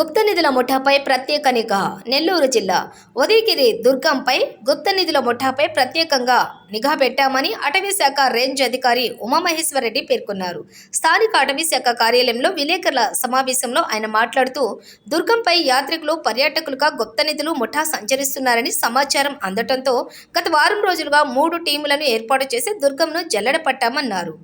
గుప్త నిధుల ముఠాపై ప్రత్యేక నిఘా నెల్లూరు జిల్లా. ఉదయగిరి దుర్గంపై గుప్త నిధుల ముఠాపై ప్రత్యేకంగా నిఘా పెట్టామని అటవీ శాఖ రేంజ్ అధికారి ఉమామహేశ్వరరెడ్డి పేర్కొన్నారు. స్థానిక అటవీ శాఖ కార్యాలయంలో విలేకరుల సమావేశంలో ఆయన మాట్లాడుతూ దుర్గంపై యాత్రికులు పర్యాటకులుగా గుప్త నిధులు ముఠా సంచరిస్తున్నారని సమాచారం అందటంతో గత వారం రోజులుగా మూడు టీములను ఏర్పాటు చేసి దుర్గంను జల్లెడ పట్టామన్నారు.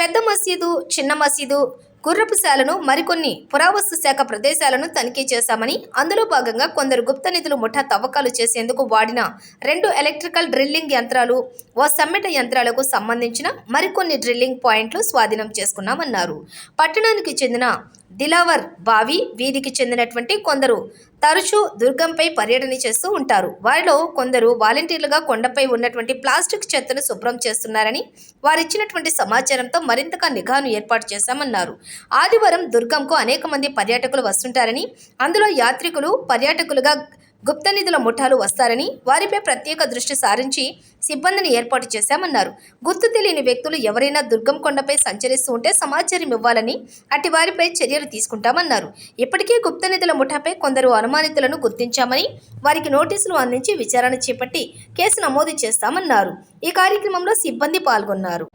పెద్ద మసీదు చిన్న మసీదు గుర్రపుశాలను మరికొన్ని పురావస్తు శాఖ ప్రదేశాలను తనిఖీ చేశామని అందులో భాగంగా కొందరు గుప్త నిధులు ముఠా తవ్వకాలు చేసేందుకు వాడిన రెండు ఎలక్ట్రికల్ డ్రిల్లింగ్ యంత్రాలు ఓ సమ్మెట యంత్రాలకు సంబంధించిన మరికొన్ని డ్రిల్లింగ్ పాయింట్లు స్వాధీనం చేసుకున్నామన్నారు. పట్టణానికి చెందిన దిలావర్ బావి వీధికి చెందినటువంటి కొందరు. తరచూ దుర్గంపై పర్యటన చేస్తూ ఉంటారు. వారిలో కొందరు వాలంటీర్లుగా కొండపై ఉన్నటువంటి ప్లాస్టిక్ చెత్తను శుభ్రం చేస్తున్నారని వారిచ్చినటువంటి సమాచారంతో మరింతగా నిఘాను ఏర్పాటు చేశామన్నారు. ఆదివారం దుర్గంకు అనేక మంది పర్యాటకులు వస్తుంటారని అందులో యాత్రికులు పర్యాటకులుగా గుప్త నిధుల ముఠాలు వస్తారని వారిపై ప్రత్యేక దృష్టి సారించి సిబ్బందిని ఏర్పాటు చేశామన్నారు. గుర్తు తెలియని వ్యక్తులు ఎవరైనా దుర్గం కొండపై సంచరిస్తూ ఉంటే సమాచారం ఇవ్వాలని అటు వారిపై చర్యలు తీసుకుంటామన్నారు. ఇప్పటికే గుప్త నిధుల ముఠాపై కొందరు అనుమానితులను గుర్తించామని వారికి నోటీసులు అందించి విచారణ చేపట్టి కేసు నమోదు చేస్తామన్నారు. ఈ కార్యక్రమంలో సిబ్బంది పాల్గొన్నారు.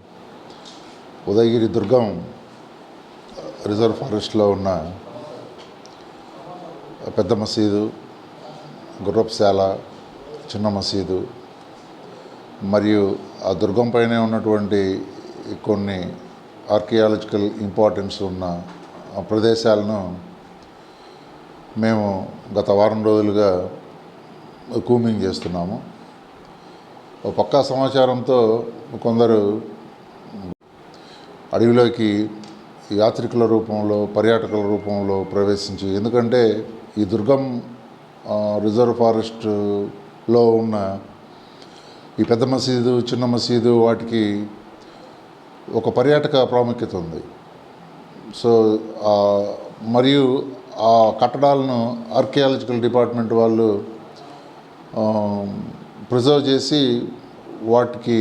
ఉదయగిరి దుర్గం రిజర్వ్ ఫారెస్ట్లో ఉన్న పెద్ద మసీదు గుర్రపుశాల చిన్న మసీదు మరియు ఆ దుర్గం పైనే ఉన్నటువంటి కొన్ని ఆర్కియాలజికల్ ఇంపార్టెన్స్ ఉన్న ఆ ప్రదేశాలను మేము గత వారం రోజులుగా కూమింగ్ చేస్తున్నాము. ఓ పక్కా సమాచారంతో కొందరు అడవిలోకి యాత్రికుల రూపంలో పర్యాటకుల రూపంలో ప్రవేశించి ఎందుకంటే ఈ దుర్గం రిజర్వ్ ఫారెస్ట్లో ఉన్న ఈ పెద్ద మసీదు చిన్న మసీదు వాటికి ఒక పర్యాటక ప్రాముఖ్యత ఉంది. సో మరియు ఆ కట్టడాలను ఆర్కియాలజికల్ డిపార్ట్మెంట్ వాళ్ళు ప్రిజర్వ్ చేసి వాటికి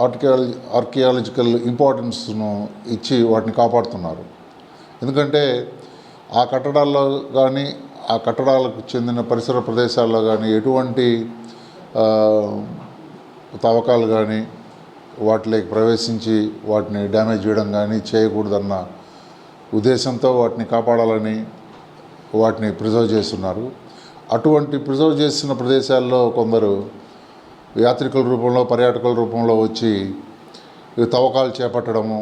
ఆర్కియాలజీ ఆర్కియాలజికల్ ఇంపార్టెన్స్ను ఇచ్చి వాటిని కాపాడుతున్నారు. ఎందుకంటే ఆ కట్టడాల్లో కానీ ఆ కట్టడాలకు చెందిన పరిసర ప్రదేశాల్లో కానీ ఎటువంటి తవ్వకాలు కానీ వాటిలోకి ప్రవేశించి వాటిని డ్యామేజ్ చేయడం కానీ చేయకూడదన్న ఉద్దేశంతో వాటిని కాపాడాలని వాటిని ప్రిజర్వ్ చేస్తున్నారు. అటువంటి ప్రిజర్వ్ చేసిన ప్రదేశాల్లో కొందరు యాత్రికుల రూపంలో పర్యాటకుల రూపంలో వచ్చి తవ్వకాలు చేపట్టడము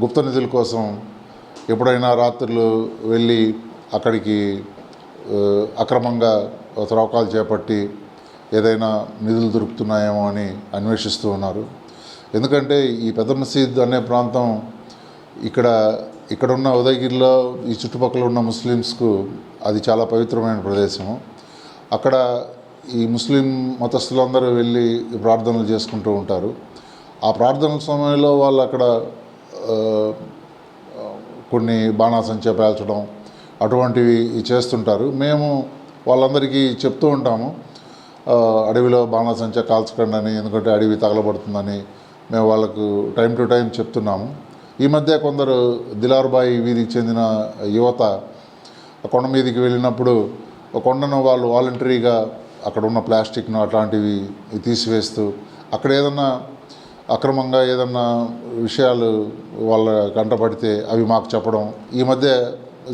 గుప్త నిధుల కోసం ఎప్పుడైనా రాత్రులు వెళ్ళి అక్కడికి అక్రమంగా త్రవ్వకాలు చేపట్టి ఏదైనా నిధులు దొరుకుతున్నాయేమో అని అన్వేషిస్తూ ఉన్నారు. ఎందుకంటే ఈ పెద్ద మసీద్ అనే ప్రాంతం ఇక్కడ ఇక్కడున్న ఉదయగిరిలో ఈ చుట్టుపక్కల ఉన్న ముస్లిమ్స్కు అది చాలా పవిత్రమైన ప్రదేశము. అక్కడ ఈ ముస్లిం మతస్థులందరూ వెళ్ళి ప్రార్థనలు చేసుకుంటూ ఉంటారు. ఆ ప్రార్థనల సమయంలో వాళ్ళు అక్కడ కొన్ని బాణాసంచా పేల్చడం అటువంటివి చేస్తుంటారు. మేము వాళ్ళందరికీ చెప్తూ ఉంటాము. అడవిలో బాణాసంచా కాల్చకండి అని ఎందుకంటే అడవి తగలబడుతుందని మేము వాళ్ళకు టైం టు టైం చెప్తున్నాము. ఈ మధ్య కొందరు దిలార్బాయి వీధికి చెందిన యువత కొండ మీదకి వెళ్ళినప్పుడు కొండను వాళ్ళు వాలంటరీగా అక్కడ ఉన్న ప్లాస్టిక్ను అట్లాంటివి తీసివేస్తూ అక్కడ ఏదన్నా అక్రమంగా ఏదన్నా విషయాలు వాళ్ళ కంటపడితే అవి మాకు చెప్పడం ఈ మధ్య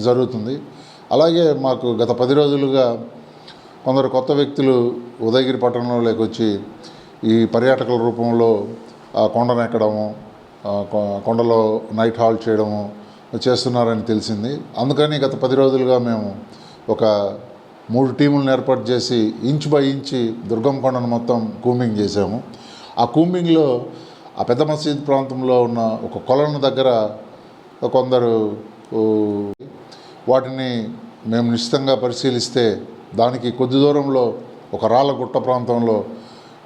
జరుగుతుంది. అలాగే మాకు గత పది రోజులుగా కొందరు కొత్త వ్యక్తులు ఉదయగిరి పట్టణంలోకి వచ్చి ఈ పర్యాటకుల రూపంలో ఆ కొండను ఎక్కడము కొండలో నైట్ హాల్ చేయడము చేస్తున్నారని తెలిసింది. అందుకని గత పది రోజులుగా మేము ఒక మూడు టీములను ఏర్పాటు చేసి ఇంచ్ బై ఇంచి దుర్గం కొండను మొత్తం కూంబింగ్ చేసాము. ఆ కూంబింగ్లో ఆ పెద్ద మసీద్ ప్రాంతంలో ఉన్న ఒక కొలను దగ్గర కొందరు వాటిని మేము నిశ్చితంగా పరిశీలిస్తే దానికి కొద్ది దూరంలో ఒక రాళ్ళగుట్ట ప్రాంతంలో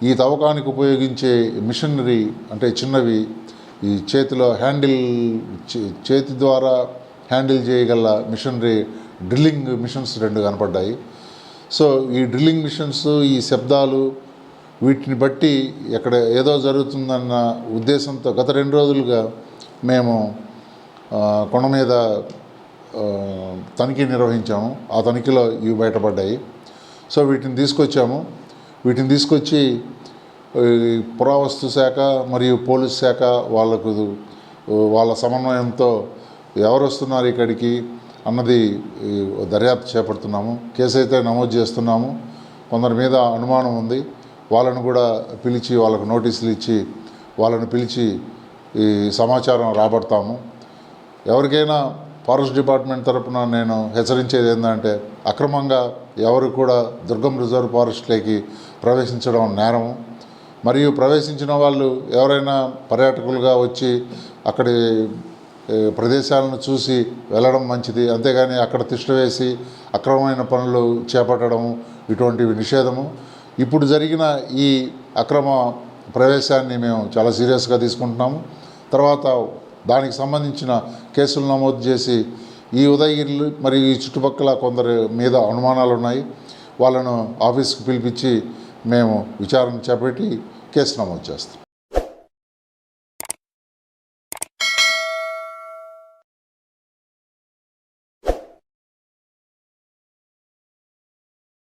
ఈ తవ్వకానికి ఉపయోగించే మిషనరీ అంటే చిన్నవి ఈ చేతిలో హ్యాండిల్ చేతి ద్వారా హ్యాండిల్ చేయగల మిషనరీ డ్రిల్లింగ్ మిషన్స్ రెండు కనపడ్డాయి. సో ఈ డ్రిల్లింగ్ మిషన్స్ ఈ శబ్దాలు వీటిని బట్టి ఎక్కడ ఏదో జరుగుతుందన్న ఉద్దేశంతో గత రెండు రోజులుగా మేము కొండ మీద తనిఖీ నిర్వహించాము. ఆ తనిఖీలో ఇవి బయటపడ్డాయి. సో వీటిని తీసుకొచ్చాము. వీటిని తీసుకొచ్చి పురావస్తు శాఖ మరియు పోలీస్ శాఖ వాళ్ళకు వాళ్ళ సమన్వయంతో ఎవరు వస్తున్నారు ఇక్కడికి అన్నది దర్యాప్తు చేపడుతున్నాము. కేసు అయితే నమోదు చేస్తున్నాము. కొందరి మీద అనుమానం ఉంది. వాళ్ళను కూడా పిలిచి వాళ్ళకు నోటీసులు ఇచ్చి వాళ్ళని పిలిచి ఈ సమాచారం రాబడతాము. ఎవరికైనా ఫారెస్ట్ డిపార్ట్మెంట్ తరపున నేను హెచ్చరించేది ఏంటంటే అక్రమంగా ఎవరు కూడా దుర్గం రిజర్వ్ ఫారెస్ట్లోకి ప్రవేశించడం నేరము మరియు ప్రవేశించిన వాళ్ళు ఎవరైనా పర్యాటకులుగా వచ్చి అక్కడి ప్రదేశాలను చూసి వెళ్ళడం మంచిది. అంతేగాని అక్కడ తిష్ట వేసి అక్రమమైన పనులు చేపట్టడం ఇటువంటివి నిషేధము. ఇప్పుడు జరిగిన ఈ అక్రమ ప్రవేశాన్ని మేము చాలా సీరియస్గా తీసుకుంటున్నాము. తర్వాత దానికి సంబంధించిన కేసులు నమోదు చేసి ఈ ఉదయగిరి మరియు ఈ చుట్టుపక్కల కొందరి మీద అనుమానాలు ఉన్నాయి. వాళ్ళను ఆఫీస్కి పిలిపించి మేము విచారణ చేపట్టి కేసు నమోదు చేస్తాం.